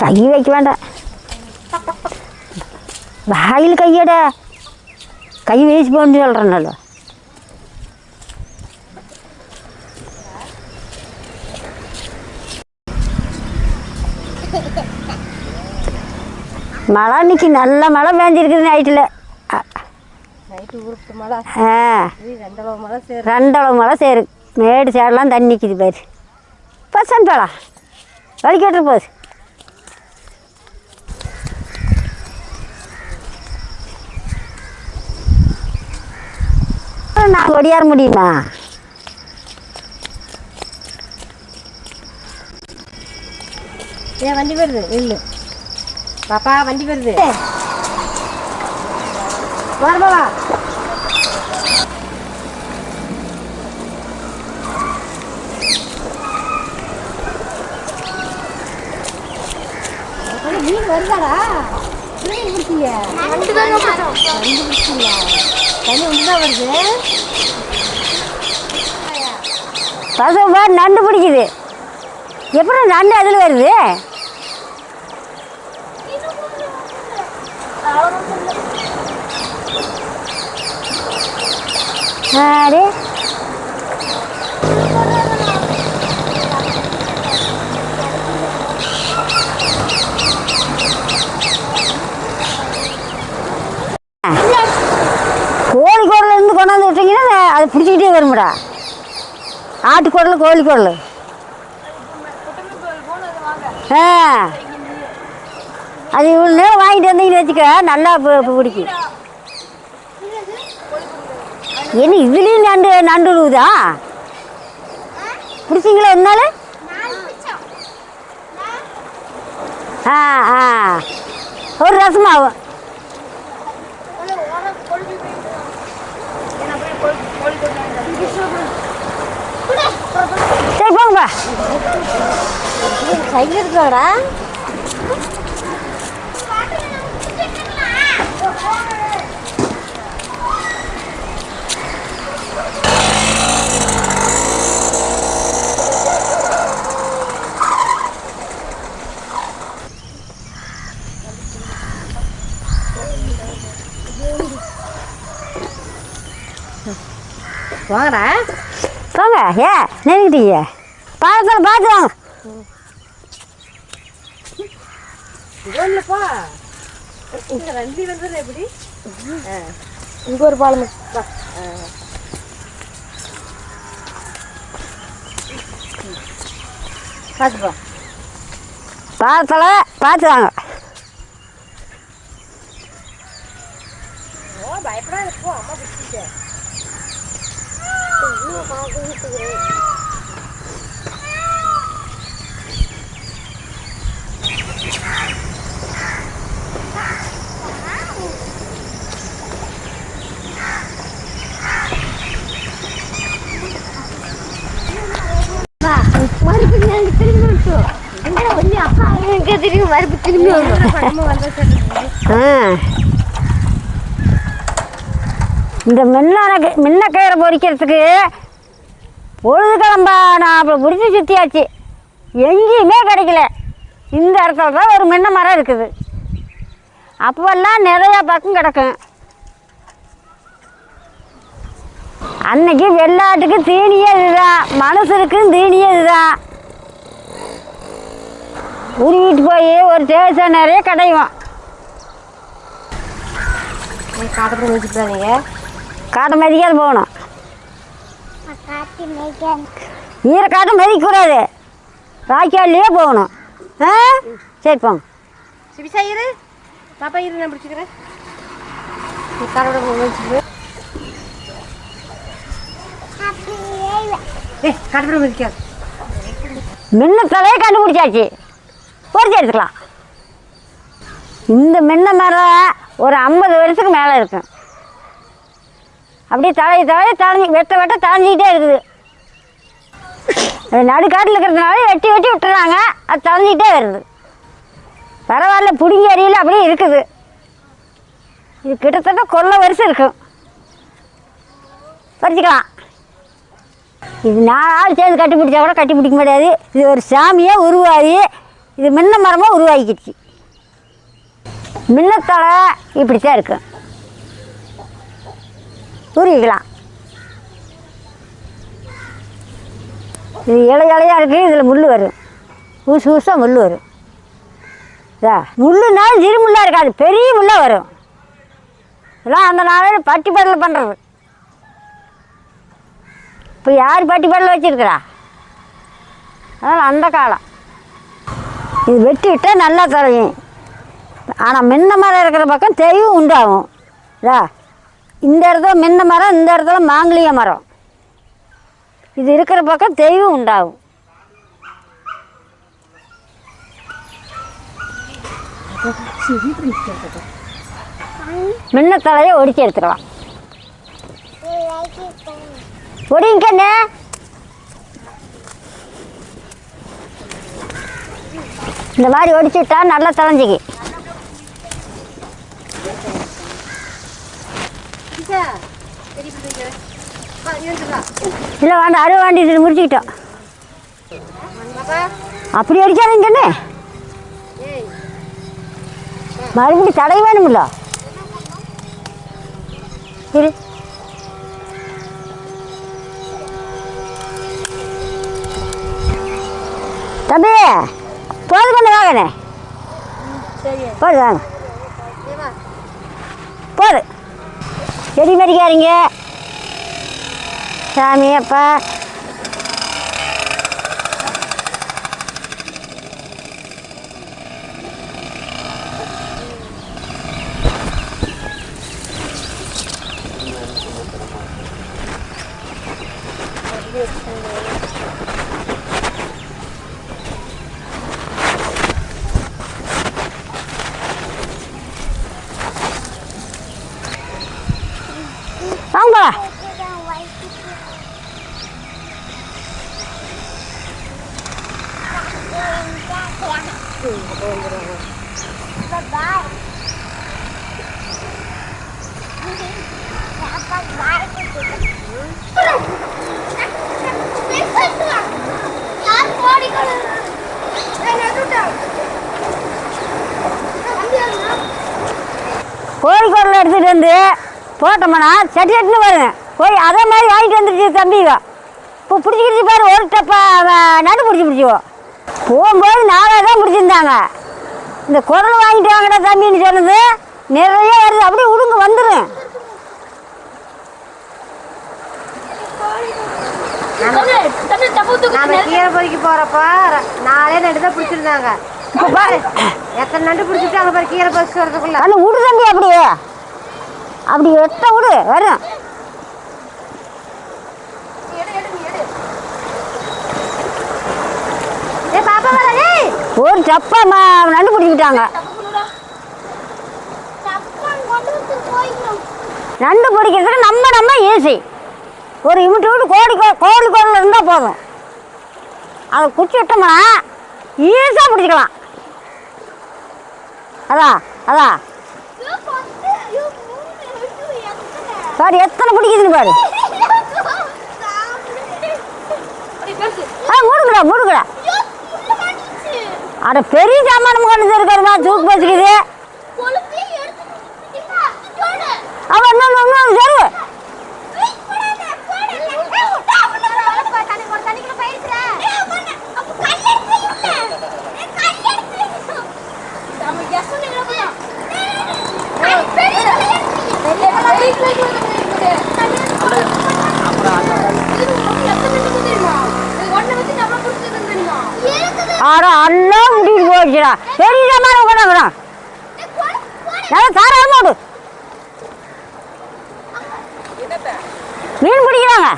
கை வைக்க வேண்டாம் வாயில் கையட கை வீசி போன்னு சொல்கிறேன்ல மழை இன்னைக்கு நல்ல மழை பேஞ்சிருக்குது நைட்டில் ஆ ரெண்டளவு மழை சரி மேடு சேடெல்லாம் தண்ணி நிற்கிது பாரு பசன் பழம் வலிக்கட்டு போகுது நான் ஒடியார முடியுமா? ஏன் வண்டி வருது இல்லை பாப்பா வண்டி வருது. வரமா வருதாடா? மீன் பிடிச்சிங்க ரெண்டு பிடிச்சிங்களா தண்ணி ஒன்று தான் வருது? பசங்க பாரு நண்டு பிடிக்குது. எப்படி நண்டு அதில் வருது? ஆடி கோழி குடல இருந்து கொண்டாந்து விட்டீங்கன்னா அது பிடிச்சிக்கிட்டே வரும்டா. ஆட்டு குடல் கோழி குடல் ஆ. அது இவ்வளோ நேரம் வாங்கிட்டு வந்தீங்கன்னு வச்சுக்க நல்லா பிடிக்கும். என்ன இதுலேயும் நண்டு நண்டு விழுவுதா பிடிச்சிங்களா நாள் ஆ ஆ. ஒரு ரசமாகும் போங்கப்பா கையில் இருக்காடா வாங்கடா. போங்க ஏ நெருங்கிட்டீங்க பாலத்தில் பார்த்து வாங்க ரெண்டு வந்தது எப்படி? இங்கே ஒரு பாலம். பார்த்துப்பா பாலத்தில் பார்த்து வாங்க பயப்படாத போ. அம்மா பிடிச்சிட்டு ஆ. இந்த மின்னான மின்னக்கயிறை பொறிக்கிறதுக்கு பொழுது கிளம்பா நான் அப்போ பிடிச்சி சுற்றியாச்சு எங்கேயுமே கிடைக்கல. இந்த இடத்துல தான் ஒரு மின்ன மரம் இருக்குது. அப்போல்லாம் நிறையா பக்கம் கிடக்கும். அன்னைக்கு வெள்ளாட்டுக்கு தீனியே இதுதான். மனுஷனுக்கும் தீனியே இதுதான். உருவிட்டு போய் ஒரு ஸ்டேஷன் நிறைய வச்சுட்டாதீங்க காட்டை மதிக்காது போகணும். ஈரக்காட்டை மதிக்கக்கூடாது வாய்க்கால்லையே போகணும். ஆ? சரி போங்க. சிபிசா இரு. பாப்பா இரு நான் பிடிச்சிக்கிறேன். காட்டப்படம் வச்சுக்கிறேன் ஏ தலையே கண்டுபிடிச்சாச்சு? பொறிச்சு எடுத்துக்கலாம். இந்த மின்ன மரம் ஒரு ஐம்பது வருஷத்துக்கு மேலே இருக்கும் அப்படியே தலை தலை தழைஞ்சி வெட்ட வெட்ட தழைஞ்சிக்கிட்டே இருக்குது. நடுக்காட்டில் இருக்கிறதுனால வெட்டி வெட்டி விட்டுறாங்க. அது தழைஞ்சிக்கிட்டே வருது. பரவாயில்ல பிடுங்கி அடியில் அப்படியே இருக்குது. இது கிட்டத்தட்ட கொல்ல வருஷம் இருக்கும் பறிச்சுக்கலாம். இது நாலு ஆள் சேர்ந்து கட்டி பிடிச்சா கூட கட்டி பிடிக்க முடியாது. இது ஒரு சாமியாக உருவாகி இது மின்ன மரமாக உருவாகிக்கிடுச்சு மின்னத்தலை இப்படி தான் இருக்கும் உருவிக்கலாம். இது இலை இலையாக இருக்குது இதில் முள் வரும். ஊசு ஊசாக முள் வரும். இதா முள்ளுனாலும் சிறு முள்ளாக இருக்காது பெரிய முள்ளாக வரும். இதெல்லாம் அந்த நாளில் பட்டி படல் பண்ணுறது இப்போ யார் பட்டி படல் வச்சுருக்கிறா? அதனால் அந்த காலம். இது வெட்டிக்கிட்டால் நல்லா தரையும் ஆனால் மின்ன மரம் இருக்கிற பக்கம் தெய்வம் உண்டாகும். இதா இந்த இடத்துல மின்ன மரம் இந்த இடத்துல மாங்கலிய மரம். இது இருக்கிற பக்கம் தெய்வம் உண்டாகும். மின்ன தலையை ஒடிச்சு எடுத்துடலாம் ஒடிங்கண்ணே இந்த மாதிரி ஒடிச்சிட்டா நல்லா தலைஞ்சிக்கு இல்லை வேண்டாம் அறுவை வேண்டி இது முடிச்சுக்கிட்டோம். அப்படி அடிக்காதீங்கண்ணே மறுபடியும் தடை வேணுமில்ல இரு. தம்பி போது கொண்டு வாங்கண்ணே. போது வாங்க. போது. செடி மறிக்காதீங்க சாமி அப்பா வாங்க வந்து போட்டோம்னா சட்டி சட்டுன்னு வரும் போய் அதே மாதிரி வாங்கிட்டு வந்துருச்சு தம்பிங்க இப்போ பிடிச்சிக்கிட்டு பாரு ஒரு டப்பா நடு பிடிச்சி பிடிச்சிவோ போகும்போது நாளாக தான் பிடிச்சிருந்தாங்க. இந்த குரல் வாங்கிட்டு வாங்கடா தம்பின்னு சொன்னது நிறைய வருது. அப்படியே உடுங்க வந்துடும் நாம கீரை பொறிக்க போறப்ப ர- நாலே நண்டு தான் பிடிச்சிருந்தாங்க. இப்போ பாரு. எத்தனை நண்டு பிடிச்சிட்டாங்க பாரு கீரை பறிச்சு வரதுக்குள்ள. அந்த விடு தம்பி அப்படியே. அப்படி எட்ட விடு வரும். ஒரு டப்பா நண்டு பிடிக்கிட்டாங்க. நண்டு பிடிக்கிறதுக்கு நம்ம நம்ம ஈஸி ஒரு இமிட்டு விட்டு கோடி கோ- கோழி குரல் இருந்தால் போதும். அதை குச்சி விட்டோம்னா ஈஸியாக பிடிச்சிக்கலாம். அதான் அதான். பாரு எத்தனை பிடிக்குதுன்னு பாரு. ஆ மூடுங்கடா மூடுங்கடா. அட பெரிய சாமானம் கொண்டு இருக்காருமா தூக்கு வச்சுக்குது அவன் இன்னொன்று இன்னொன்று ஆட எல்லாம் முடிவு போச்சுடா பெரிய மாதிரி கொண்டாங்கடா நல்லா தாராளமாக விடு மீன் பிடிக்கிறாங்க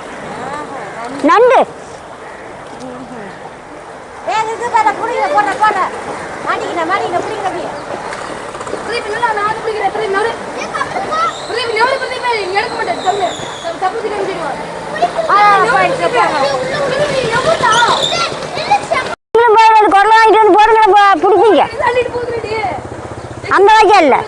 நண்டு ஏ இது பாரு புடிங்க போட போட மாட்டிக்கின மாட்டிக்கின புடிங்க அப்படியே நீங்களும் போய் ரெண்டு குரல் வாங்கிட்டு வந்து போடுங்க ப- பிடிப்பீங்க அந்த வகையா இல்லை.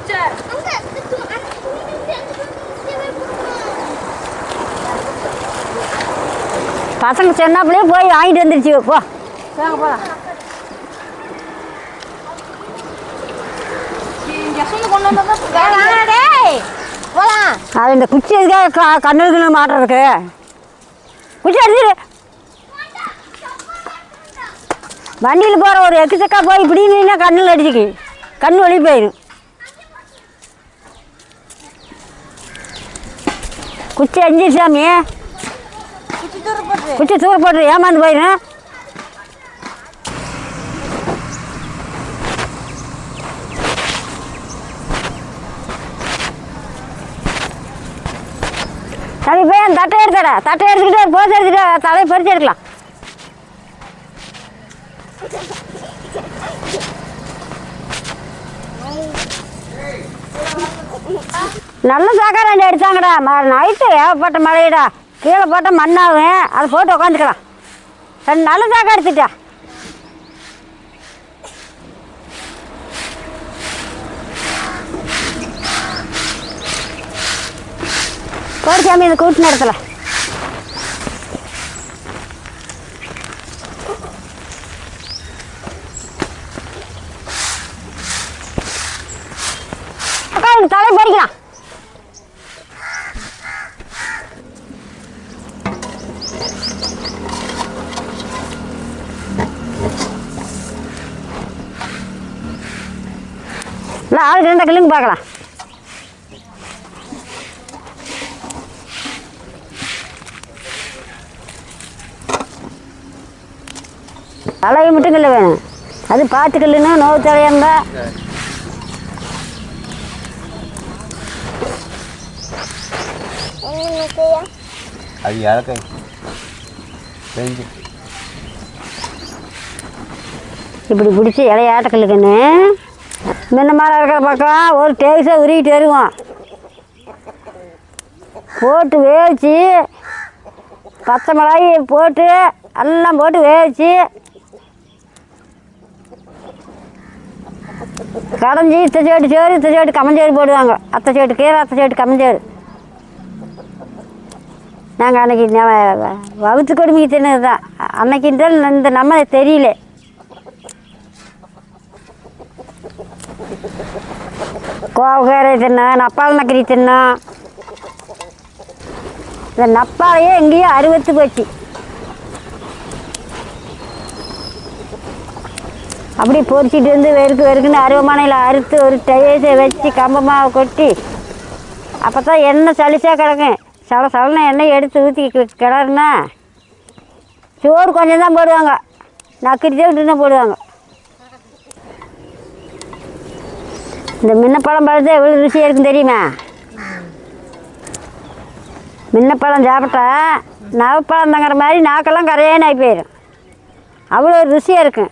பசங்க சொன்னாப்புலேயே போய் வாங்கிட்டு வந்துருச்சு. போ. வாங்க அது இந்த குச்சி எதுக்காக கண்ணுக்கு மாட்டுறதுக்கு? குச்சி எடுத்துரு. வண்டியில் போகிற ஒரு எக்குச்சக்கா போய் இப்படி நின்னா கண்ணில் அடிச்சுக்கு. கண் ஒளி போயிடும் குச்சி அஞ்சு சாமி. குச்சி தூர போட்டு ஏமாந்து போயிடும் தம்பி போய் அந்த தட்டை எடுத்துடா தட்டை எடுத்துக்கிட்டு போஸ் எடுத்துக்கிட்டு தலையை பறிச்சு எடுக்கலாம். நல்ல சாக்காடு ரெண்டு அடித்தாங்கடா ம நைட்டு ஏகப்பட்ட மழையடா கீழே போட்டால் மண்ணாகும். அதை போட்டு உட்காந்துக்கலாம் ரெண்டு நல்ல சாக்கா அடிச்சிட்டா போடு சாமி இதை கூட்டு நடத்தலை அக்கா இந்த தலை பறிக்கலாம் இல்லை ஆளுக்கு ரெண்டு கிள்ளுங்க பார்க்கலாம் தலையை மட்டும் கிள்ள வேணும். அது பார்த்து கிள்ளுன்னா நோவு தலையாங்க. அது இறக்க. செஞ்சு இப்படி பிடிச்சி இலையாட்ட கிள்ளுக்கண்ணு முன்ன மரம் இருக்கிற பக்கம் ஒரு டேக்ஸாக உருகிட்டு வருவோம். போட்டு வேவிச்சு பச்சை மிளகாய் போட்டு எல்லாம் போட்டு வேவிச்சு கடைஞ்சி இத்த சோட்டு சோறு இத்த சோட்டு கம்மஞ்சோறு போடுவாங்க. அத்தை சோட்டு கீரை அத்தை சோட்டு கம்மஞ்சோறு நாங்கள் அன்னைக்கு வகுத்து கொடுமைக்கு தின்னது தான் அன்னைக்கு இந்த- இந்த நம்ம தெரியல. கோவக்காரை தின்னோம் நப்பால் நக்கரி தின்னோம் இந்த நப்பாலையே எங்கேயோ அறுபத்து போச்சு. அப்படி பொறிச்சிட்டு வந்து வெறுக்கு வெறுக்குன்னு அருவமனையில் அறுத்து ஒரு டயத்தை வச்சு கம்பமாவை கொட்டி அப்போ தான் எண்ணெய் சளிச்சா கிடக்கும். சல சலன எண்ணெய் எடுத்து ஊற்றி கிடறுனா சோறு கொஞ்சம் தான் போடுவாங்க. நக்கரி தான் போடுவாங்க. இந்த மின்னப்பழம் பழத்தை எவ்வளோ ருசியாக இருக்கும் தெரியுமா? மின்னப்பழம் சாப்பிட்டா நவப்பழம் தங்குற மாதிரி நாக்கெல்லாம் கரையான ஆகி போயிடும் அவ்வளோ ருசியாக இருக்கும்.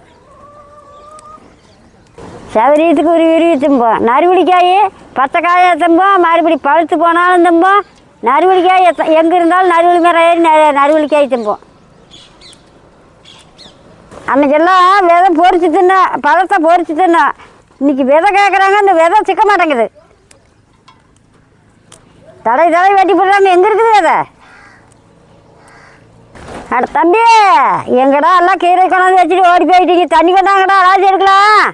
சவரியத்துக்கு உருவி உருவி தும்போம். நறுவடிக்காய் பச்சை காயை மறுபடி பழுத்து போனாலும் திம்போம். நறுவடிக்காய் எங்கே இருந்தாலும் நறுவலி மேலே ஏறி ந நறுவலிக்காய் திம்போம். அன்னைக்கெல்லாம் விதை பொறிச்சு தின்னோம் பழத்தை பொறிச்சு தின்னோம் இன்னைக்கு விதை கேட்குறாங்க இந்த விதை சிக்க மாட்டேங்குது. தடை தடை வெட்டி போடுறாங்க எங்கே இருக்குது விதை? அட தம்பி எங்கடா எல்லாம் கீரை கொண்டாந்து வச்சுட்டு ஓடி போயிட்டீங்க தண்ணி கொண்டாங்கடா ராஜி எடுக்கலாம்.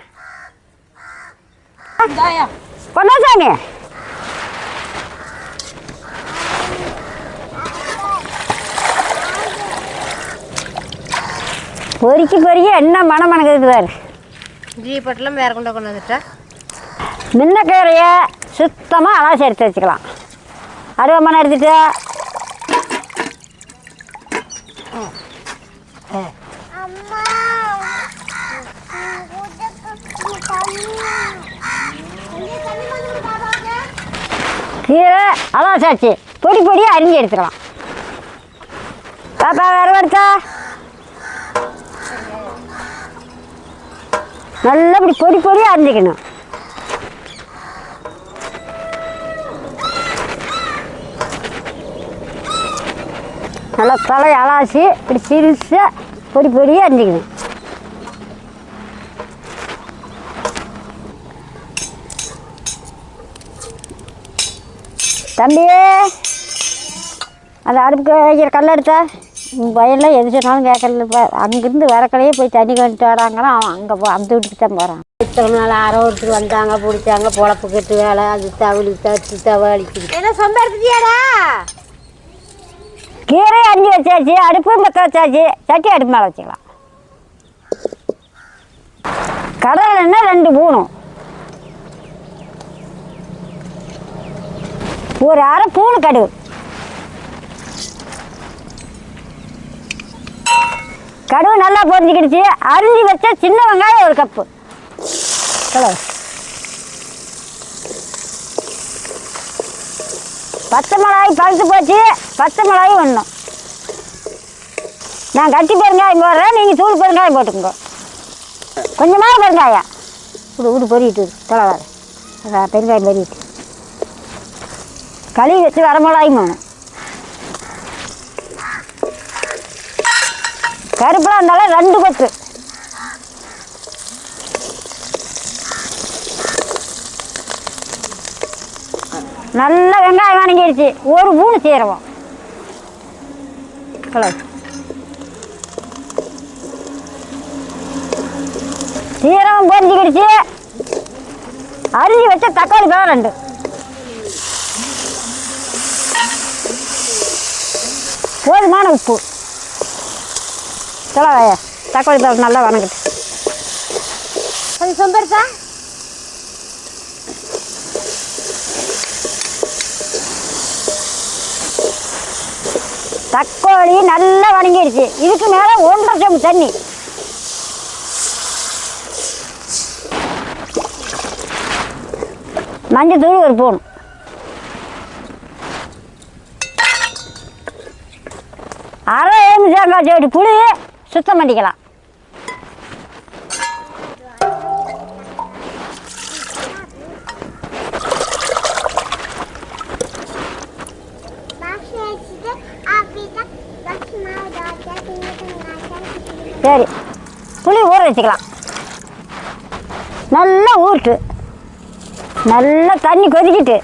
கொண்டா சாமி பொறிக்கி பொறிக்கி என்ன மனம் மணக்குது பாரு. ஜீ பட்டெல்லாம் வேற கொண்டு கொண்டு வந்துட்டா மின்னக்கீரையை சுத்தமாக அலாசி எடுத்து வச்சுக்கலாம். அருவமனை எடுத்துட்டு. கீரை அலாசாச்சு. பொடி பொடியாக அரிஞ்சு எடுத்துக்கலாம். பாப்பா வேறு வருத்தா நல்லா இப்படி பொடி பொடியாக அரிஞ்சிக்கணும். நல்லா தலை அலாசி இப்படி சிறுசாக பொடி பொடியாக அரிஞ்சிக்கணும். தம்பி அந்த அடுப்புக்கு வைக்கிற கல் எடுத்த? வயலில் எது சொன்னாலும் கேட்கல இப்போ அங்கேருந்து வரக்கலையே போய் தண்ணி கழிட்டு வராங்கன்னா அவன் அங்கே போ அந்த வீட்டுக்கு தான் போகிறான் இத்தனை நாள் அரை ஒருத்தர் வந்தாங்க பிடிச்சாங்க பொழப்பு கட்டு வேலை அது தவளி தட்டு தவளிக்குது என்ன சொந்த எடுத்துட்டியாடா கீரை அரிஞ்சு வச்சாச்சு அடுப்பு பற்ற வச்சாச்சு சட்டி அடுப்பு மேலே வச்சுக்கலாம். கடல் எண்ணெய் ரெண்டு பூணும் ஒரு அரை பூணு கடுகு. கடுகு நல்லா பொரிஞ்சுக்கிடுச்சு. அரிஞ்சு வச்ச சின்ன வெங்காயம் ஒரு கப்பு. பச்சை மிளகாய் பழுத்து போச்சு. பச்சை மிளகாய் ஒன்றும் நான் கட்டி பெருங்காயம் போடுறேன். நீங்கள் தூள் பெருங்காயம் போட்டுக்கோங்க. கொஞ்சமாக பெருங்காயம். விடு விடு பொறிட்டு தலைவாரு பெருங்காயம் பொறிட்டு களி வச்சு வர மிளகாயும் வேணும். கருப்பெலாம் இருந்தாலும் ரெண்டு கொத்து. நல்ல வெங்காயம் வணங்கிடுச்சு ஒரு பூணு சீரகம். ஹலோ சீரகம் பொறிஞ்சிக்கிடுச்சு அரிஞ்சு வச்ச தக்காளி பழம் ரெண்டு. போதுமான உப்பு. சொல்ல தக்காளி பழம் நல்லா வணங்கிட்டு சொந்த எடுத்தா தக்காளி நல்லா வணங்கிடுச்சு இதுக்கு மேலே ஒன்றரை சம் தண்ணி. மஞ்சள் தூள் ஒரு பூன் அரை எலுமிச்சாங்காய் செடி புளி. சுத்தம் பண்ணிக்கலாம். சரி புளி ஊற வச்சுக்கலாம். நல்லா ஊட்டு நல்லா தண்ணி கொதிக்கிட்டு.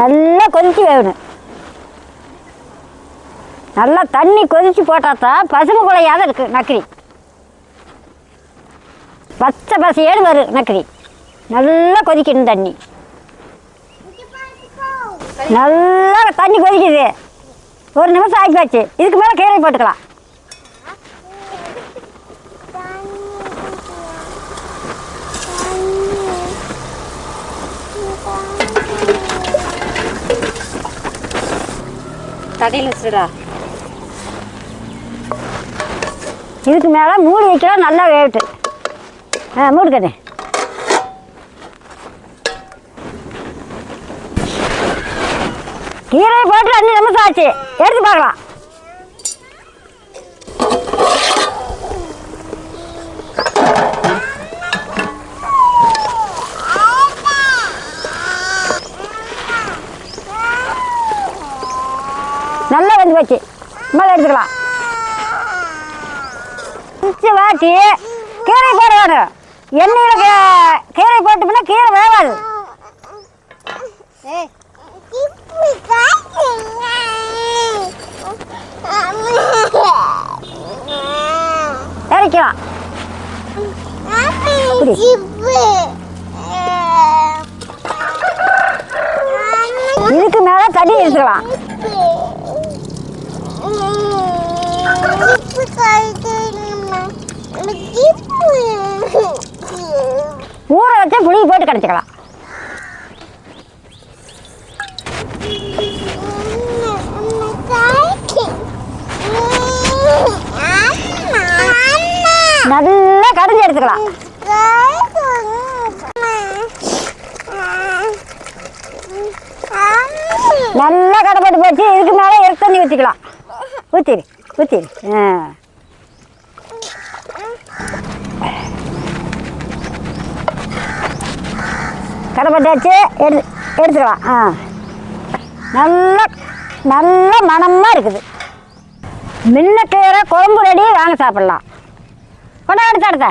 நல்லா கொதிச்சு வேகணும். நல்லா தண்ணி கொதித்து போட்டால் தான் பசுமை குலையாத இருக்கு நக்கரி பச்சை பசையேடு வரும் நக்கரி நல்லா கொதிக்கணும் தண்ணி. நல்லா தண்ணி கொதிக்குது. ஒரு நிமிஷம் ஆகிப்போச்சு இதுக்கு மேலே கீரை போட்டுக்கலாம். தடையில் வச்சுடா இதுக்கு மேலே மூடி வைக்கலாம் நல்லா வேகட்டு ஆ மூடுக்கண்ணே கீரை போட்டு அஞ்சு நிமிஷம் ஆச்சு. எடுத்து பார்க்கலாம். நல்லா வந்து போச்சு. மேலே எடுத்துக்கலாம். பிடிச்சி வாட்டி. கீரை போட வேணும் எண்ணெயில் கீரை போட்டோம்னா கீரை ஏய் இறக்கலாம் இதுக்கு மேலே தண்ணி எடுத்துக்கலாம் ஊற வச்சா புளி போட்டு கிடச்சிக்கலாம். நல்லா கடைஞ்சி எடுத்துக்கலாம். நல்லா கடைப்பட்டு போச்சு. இதுக்கு மேலே இறக்கு தண்ணி ஊற்றிக்கலாம் ஊற்றிடு ஊற்றிடு ஆ. கடைப்பட்டாச்சு. எடு எடுத்துக்கலாம். ஆ. நல்லா நல்ல மணமாக இருக்குது. மின்னக்கீரை குழம்பு ரெடி வாங்க சாப்பிட்லாம். கொண்டா எடுத்து அடுத்த.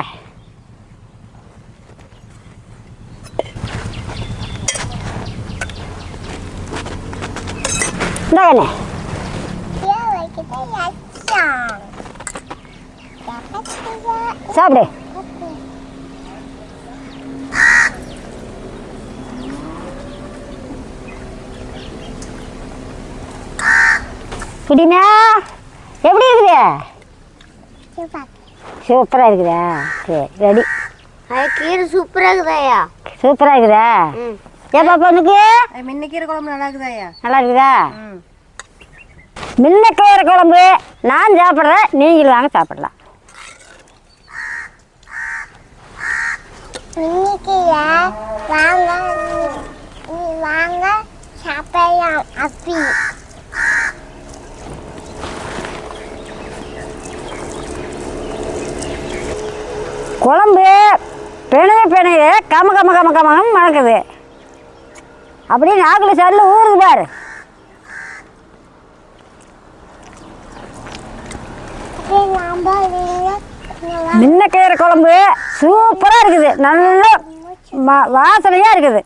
இந்தாங்கண்ணே சாப்பிடு. குடினா எப்படி இருக்குது? சூப்பராக இருக்குதா? சரி ரெடி கீரை சூப்பராக இருக்குதாயா சூப்பராக இருக்குதா? ஏன் பாப்பா உனக்கு மின்ன குழம்பு நல்லா இருக்குதாயா நல்லா இருக்குதா? மின்னக்கீரை குழம்பு. நான் சாப்பிட்றேன் நீங்களும் வாங்க சாப்பிடலாம். இன்னைக்கு வாங்க நீ வாங்க சாப்பிடலாம். அப்பி. குழம்பு பிணைய பிணைய கம கம கம கமகம் மணக்குது. அப்படியே நாக்கில் சல்லு ஊறுது பாரு. நம்ம மின்னக்கீரை குழம்பு சூப்பராக இருக்குது. நல்ல வாசனையாக இருக்குது.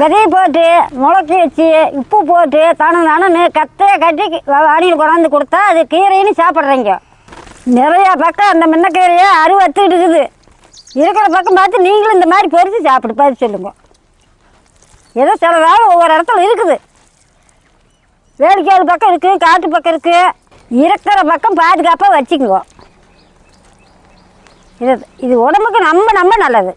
விதையை போட்டு முளைச்சி வச்சு உப்பு போட்டு தன தனன்னு கத்தையை கட்டி அணியில் கொண்டாந்து கொடுத்தா அது கீரைன்னு சாப்பிட்றீங்க. நிறைய பக்கம் அந்த மின்னக்கீரையை அறுவத்து இருக்குது. இருக்கிற பக்கம் பார்த்து நீங்களும் இந்த மாதிரி பறித்து சாப்பிடு பார்த்து சொல்லுங்க. ஏதோ சிலதாக ஒவ்வொரு இடத்துல இருக்குது. வேடிக்கையாள் பக்கம் இருக்குது காட்டு பக்கம் இருக்குது இருக்கிற பக்கம் பாதுகாப்பாக வச்சுக்கோங்க. இது இது உடம்புக்கு நம்ம நம்ம நல்லது.